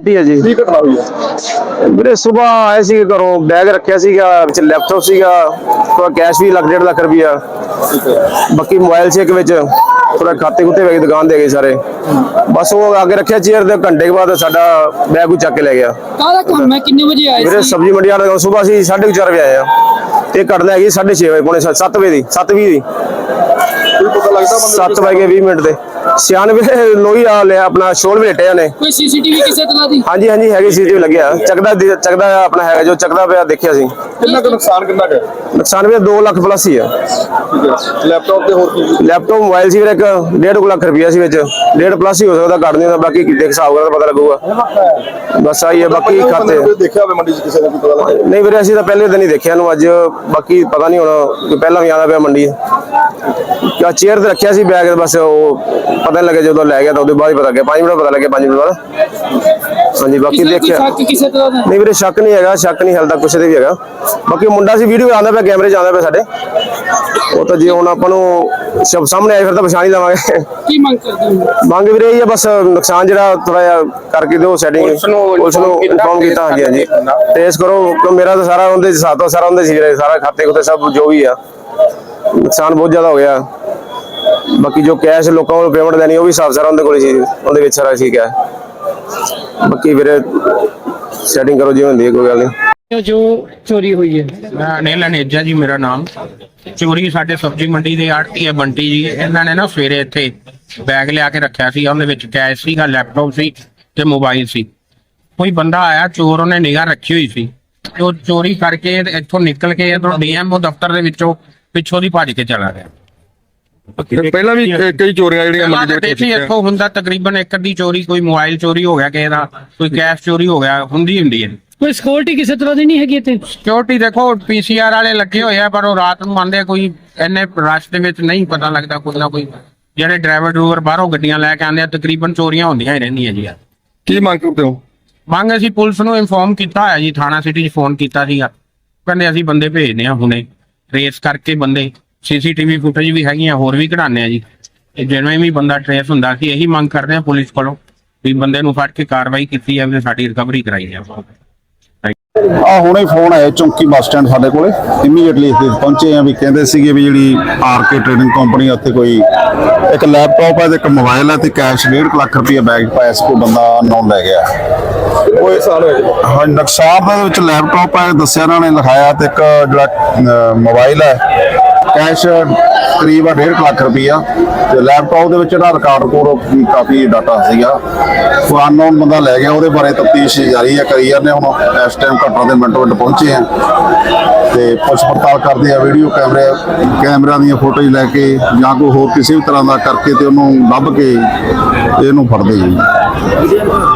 ਠੀਕ ਹੈ ਜੀ। ਕੀ ਘਟਨਾ ਹੋਈ ਹੈ? ਵੀਰੇ ਸਵੇਰ ਆਏ ਸੀ ਘਰੋਂ ਬੈਗ ਰੱਖਿਆ ਸੀਗਾ ਵਿੱਚ ਲੈਪਟਾਪ ਸੀਗਾ ਥੋੜਾ ਕੈਸ਼ ਵੀ ਲੱਖ ਡੇਢ ਲੱਖ ਹੈ ਬਾਕੀ ਮੋਬਾਈਲ ਸੀ ਇੱਕ ਵਿੱਚ ਥੋੜਾ ਖਾਤੇ ਕੁੱਤੇ ਵੇਚ ਦੁਕਾਨ ਦੇ ਗਏ ਸਾਰੇ। ਬਸ ਉਹ ਅੱਗੇ ਰੱਖਿਆ ਚੇਅਰ ਦੇ ਘੰਟੇ ਕੇ ਬਾਅਦ ਸਾਡਾ ਬੈਗ ਉਹ ਚੱਕ ਕੇ ਲੈ ਗਿਆ। ਕਾਹਦਾ ਕੰਮ ਹੈ? ਕਿੰਨੇ ਵਜੇ ਆਏ ਵੀਰੇ ਸੀ? ਸਬਜ਼ੀ ਮੰਡੀ ਵਾਲੇ ਸਵੇਰ ਅਸੀਂ 4:30 ਵਜੇ ਆਏ ਆ ਤੇ ਘਟਨਾ ਹੈਗੀ 6:30 ਵਜੇ ਪੌਣੇ 7 ਵਜੇ ਦੀ 7:20 ਦੀ। ਪਤਾ ਲੱਗਦਾ ਬੰਦੇ 7 ਵਜੇ 20 ਮਿੰਟ ਦੇ। ਸਿਆਣਵੇ ਲੋਈ ਆ ਲਿਆ ਆਪਣਾ ਸ਼ੋਲ ਵੀ ਲਟਿਆ ਨੇ। ਕੋਈ ਸੀਸੀਟੀਵੀ ਕਿਸੇ ਤਰ੍ਹਾਂ ਦੀ? ਹਾਂਜੀ ਹਾਂਜੀ ਹੈਗੀ ਸੀਟੀਵੀ ਲੱਗਿਆ। ਚੱਕਦਾ ਚੱਕਦਾ ਆਪਣਾ ਹੈਗਾ ਜੋ ਚੱਕਦਾ ਪਿਆ ਦੇਖਿਆ ਸੀ। ਕਿੰਨਾ ਕੁ ਨੁਕਸਾਨ ਕਿੰਨਾ ਕੁ ਹੈ? ਨੁਕਸਾਨ ਵੀ 2 ਲੱਖ ਪਲੱਸ ਹੀ ਆ। ਠੀਕ ਹੈ। ਲੈਪਟਾਪ ਤੇ ਹੋਰ ਕੀ ਲੈਪਟਾਪ ਮੋਬਾਈਲ ਸੀ ਵੀਰੇ ਇੱਕ 1.5 ਲੱਖ ਰੁਪਈਆ ਸੀ ਵਿੱਚ। 1.5 ਪਲੱਸ ਹੀ ਹੋ ਸਕਦਾ ਘੱਟ ਨਹੀਂ ਹੁੰਦਾ ਬਾਕੀ ਦੇਖ ਹਿਸਾਬ ਕਰਦਾ ਪਤਾ ਲੱਗੂਗਾ। ਬਸ ਆਈ ਹੈ ਬਾਕੀ ਖਾਤੇ। ਬੰਦੇ ਦੇਖਿਆ ਹੋਵੇ ਮੰਡੀ 'ਚ ਕਿਸੇ ਨੇ ਕੋਈ ਪਤਾ ਲੱਗਾ? ਨਹੀਂ ਵੀਰੇ ਅਸੀਂ ਤਾਂ ਪਹਿਲੇ ਦਿਨ ਹੀ ਦੇਖਿਆ ਨੂੰ ਅੱਜ ਬਾਕੀ ਪਤਾ ਨਹੀਂ ਹੁਣ ਕਿ ਪਹਿਲਾਂ ਵੀ ਆਉਂਦਾ ਪਿਆ ਮੰਡੀ। ਕਿਆ ਚੇਅਰ ਤੇ ਰੱਖਿਆ ਸੀ ਬੈਗ ਬਸ ਉਹ ਪਤਾ ਨਹੀਂ ਲੱਗਿਆ ਜਦੋਂ ਲੈ ਗਿਆ ਤਾਂ ਉਹਦੇ ਬਾਅਦ ਹੀ ਪਤਾ ਲੱਗਿਆ। 5 ਮਿੰਟ ਪਤਾ ਲੱਗਿਆ 5 ਮਿੰਟ ਬਾਅਦ। ਹਾਂਜੀ ਬਾਕੀ ਕਿਸੇ ਦਾ ਕੋਈ ਦੇਖਿਆ। ਸ਼ੱਕ ਕਿਸੇ ਤਰ੍ਹਾਂ ਦਾ? ਨਹੀਂ ਵੀਰੇ ਸ਼ੱਕ ਨਹੀਂ ਹੈਗਾ ਸ਼ੱਕ ਨਹੀਂ ਹਲਦਾ ਕਿਸੇ ਦੇ ਵੀ ਹੈਗਾ। ਬਾਕੀ ਮੁੰਡਾ ਸੀ ਵੀਡੀਓ ਆਉਂਦਾ ਪਿਆ ਕੈਮਰੇ 'ਚ ਆਉਂਦਾ ਪਿਆ ਸਾਡੇ। ਉਹ ਤਾਂ ਜੇ ਹੁਣ ਆਪਾਂ ਨੂੰ ਸਭ ਸਾਹਮਣੇ ਆਏ ਫਿਰ ਤਾਂ ਪਛਾਣ ਹੀ ਲਵਾਂਗੇ। ਕੀ ਮੰਗ ਕਰਦੇ ਹੋ? ਮੰਗ ਵੀ ਰਹੀ ਹੈ ਬਸ ਨੁਕਸਾਨ ਜਿਹੜਾ ਥੋੜਾ ਜਿਹਾ ਕਰਕੇ ਦਿਓ ਸੈਟਿੰਗ ਪੁਲਿਸ ਨੂੰ ਇਨਫੋਰਮ ਕੀਤਾ ਹਾਂਜੀ ਹਾਂਜੀ। ਟ੍ਰੇਸ ਕਰੋ ਮੇਰਾ ਤਾਂ ਸਾਰਾ ਉਹਦੇ ਸਾਥੋਂ ਸਾਰਾ ਉਹਦੇ ਸੀ ਵੀਰੇ ਸਾਰਾ ਖਾਤੇ ਖੁੱਤੇ ਸਭ ਜੋ ਵੀ ਆ। ਨੁਕਸਾਨ ਬਹੁਤ ਜ਼ਿਆਦਾ ਹੋ ਗਿਆ। ਬਾਕੀ ਜੋ ਕੈਸ਼ ਲੋਕਾਂ ਕੋਲ ਪੇਮੈਂਟ ਦੇਣੀ ਉਹ ਵੀ ਸਾਫ਼ ਸਾਰਾ ਉਹਦੇ ਕੋਲ ਹੀ ਸੀ ਉਹਦੇ ਵਿੱਚ ਸਾਰਾ ਠੀਕ ਹੈ। ਬਾਕੀ ਵੀਰੇ ਸੈਟਿੰਗ ਕਰੋ ਜਿਵੇਂ ਹੁੰਦੀ ਹੈ ਕੋਈ ਗੱਲ ਨਹੀਂ। ਜੋ ਚੋਰੀ ਹੋਈ ਹੈ? ਮੈਂ ਅਨਿਲ ਅਨੇਜਾ ਜੀ ਮੇਰਾ ਨਾਮ। ਚੋਰੀ ਸਾਡੇ ਸਬਜ਼ੀ ਮੰਡੀ ਦੇ ਆੜਤੀ ਹੈ ਬੰਟੀ ਜੀ। ਇਹਨਾਂ ਨੇ ਨਾ ਸਵੇਰੇ ਇੱਥੇ ਬੈਗ ਲਿਆ ਕੇ ਰੱਖਿਆ ਸੀ ਉਹਦੇ ਵਿੱਚ ਕੈਸ਼ ਸੀਗਾ ਲੈਪਟਾਪ ਸੀ ਤੇ ਮੋਬਾਈਲ ਸੀ। ਕੋਈ ਬੰਦਾ ਆਇਆ ਚੋਰ ਉਹਨੇ ਨਿਗਾਹ ਰੱਖੀ ਹੋਈ ਸੀ। ਤੇ ਉਹ ਚੋਰੀ ਕਰਕੇ ਇੱਥੋਂ ਨਿਕਲ ਕੇ ਇਧਰੋਂ ਡੀਐਮਓ ਦਫ਼ਤਰ ਦੇ ਵਿੱਚੋਂ ਪਿੱਛੋਂ ਦੀ ਭੱਜ ਕੇ ਚਲਾ ਗਿਆ। ਪਹਿਲਾਂ ਵੀ ਕਈ ਚੋਰੀਆਂ ਜਿਹੜੀਆਂ ਮੰਡੀ ਦੇ ਤਾਂ ਵਿੱਚ ਇੱਥੋਂ ਹੁੰਦਾ ਤਕਰੀਬਨ ਇੱਕ ਅੱਧੀ ਚੋਰੀ ਕੋਈ ਮੋਬਾਈਲ ਚੋਰੀ ਹੋ ਗਿਆ ਕਿਸੇ ਦਾ ਕੋਈ ਕੈਸ਼ ਚੋਰੀ ਹੋ ਗਿਆ ਹੁੰਦੀ ਹੁੰਦੀ ਹੈ। ਕੋਈ ਸਿਕਿਉਰਿਟੀ ਕਿਸੇ ਤਰ੍ਹਾਂ ਦੀ ਨਹੀਂ ਹੈਗੀ ਇੱਥੇ। ਸਿਕਿਉਰਿਟੀ ਦੇਖੋ ਪੀਸੀਆਰ ਵਾਲੇ ਲੱਗੇ ਹੋਏ ਆ ਪਰ ਉਹ ਰਾਤ ਨੂੰ ਆਉਂਦੇ ਕੋਈ ਇੰਨੇ ਰਸ਼ ਦੇ ਵਿੱਚ ਨਹੀਂ ਪਤਾ ਲੱਗਦਾ ਕੋਈ ਨਾ ਕੋਈ। ਜਿਹੜੇ ਡਰਾਈਵਰ ਡਰੂਵਰ ਬਾਹਰੋਂ ਗੱਡੀਆਂ ਲੈ ਕੇ ਆਉਂਦੇ ਆ ਤਕਰੀਬਨ ਚੋਰੀਆਂ ਹੁੰਦੀਆਂ ਹੀ ਰਹਿੰਦੀਆਂ ਜੀ ਕੀ ਮੰਗ ਕਰਦੇ ਹੋ? ਮੰਗ ਅਸੀਂ ਪੁਲਿਸ ਨੂੰ ਇਨਫੋਰਮ ਕੀਤਾ ਹੋਇਆ ਜੀ ਥਾਣਾ ਸਿਟੀ 'ਚ ਫੋਨ ਕੀਤਾ ਸੀਗਾ। ਕਹਿੰਦੇ ਅਸੀਂ ਬੰਦੇ ਭੇਜਦੇ ਆ ਹੁਣੇ ਟ੍ਰੇਸ ਕਰਕੇ ਬੰਦੇ ਸੀਸੀਟੀਵੀ ਫੁਟੇਜ ਵੀ ਹੈਗੀਆਂ ਹੋਰ ਵੀ ਕਢਾਣੇ ਆ ਜੀ। ਤੇ ਜਿਵੇਂ ਵੀ ਬੰਦਾ ਟ੍ਰੇਸ ਹੁੰਦਾ ਸੀ ਇਹੀ ਮੰਗ ਕਰਦੇ ਆ ਪੁਲਿਸ ਕੋਲੋਂ ਵੀ ਬੰਦੇ ਨੂੰ ਫੜ ਕੇ ਕਾਰਵਾਈ ਕੀਤੀ ਜਾਵੇ ਤੇ ਸਾਡੀ ਰਿਕਵਰੀ ਕਰਾਈ ਜਾਵੇ। ਆ ਹੁਣੇ ਫੋਨ ਆਇਆ ਚੌਂਕੀ ਬੱਸ ਸਟੈਂਡ ਸਾਡੇ ਕੋਲੇ। ਇਮੀਡੀਏਟਲੀ ਇੱਥੇ ਪਹੁੰਚੇ ਆ ਵੀ ਕਹਿੰਦੇ ਸੀਗੇ ਵੀ ਜਿਹੜੀ ਆਰਕੇ ਟ੍ਰੇਡਿੰਗ ਕੰਪਨੀ ਉੱਥੇ ਕੋਈ ਇੱਕ ਲੈਪਟਾਪ ਹੈ ਤੇ ਇੱਕ ਮੋਬਾਈਲ ਹੈ ਤੇ ਕੈਸ਼ 1.5 ਲੱਖ ਰੁਪਏ ਬੈਗ ਪਾਇਆ ਸੀ ਕੋਈ ਬੰਦਾ ਅਨਨੋਨ ਲੈ ਗਿਆ। ਉਹ ਸਾਲ ਹੋਇਆ ਹਾਂ ਨੁਕਸਾਨ ਦੇ ਵਿੱਚ ਲੈਪਟਾਪ ਹੈ ਦੱਸਿਆ ਇਹਨਾਂ ਨੇ ਲਿਖਾਇਆ ਤੇ ਇੱਕ ਜਿਹੜਾ ਮੋਬਾਈਲ ਹੈ ਕੈਸ਼ ਕਰੀਬ 1.5 ਲੱਖ ਰੁਪਈਆ ਤੇ ਲੈਪਟਾਪ ਦੇ ਵਿੱਚ ਜਿਹੜਾ ਰਿਕਾਰਡ ਕੋਡ ਕਾਫੀ ਡਾਟਾ ਸੀਗਾ। ਉਹ ਅਨਨੋਨ ਬੰਦਾ ਲੈ ਗਿਆ, ਉਹਦੇ ਬਾਰੇ ਤਫਤੀਸ਼ ਜਾਰੀ ਹੈ ਕਰੀ ਜਾਂਦੇ ਹੁਣ ਇਸ ਟਾਈਮ ਘਟਨਾ ਦੇ ਮਿੰਟ ਮਿੰਟ ਪਹੁੰਚੇ ਆ। ਤੇ ਪੁੱਛ ਪੜਤਾਲ ਕਰਦੇ ਆ ਵੀਡੀਓ ਕੈਮਰੇ ਕੈਮਰਿਆਂ ਦੀਆਂ ਫੋਟੋਜ਼ ਲੈ ਕੇ ਜਾਂ ਕੋਈ ਹੋਰ ਕਿਸੇ ਵੀ ਤਰ੍ਹਾਂ ਦਾ ਕਰਕੇ ਤੇ ਉਹਨੂੰ ਲੱਭ ਕੇ ਇਹਨੂੰ ਫੜਦੇ ਜੀ।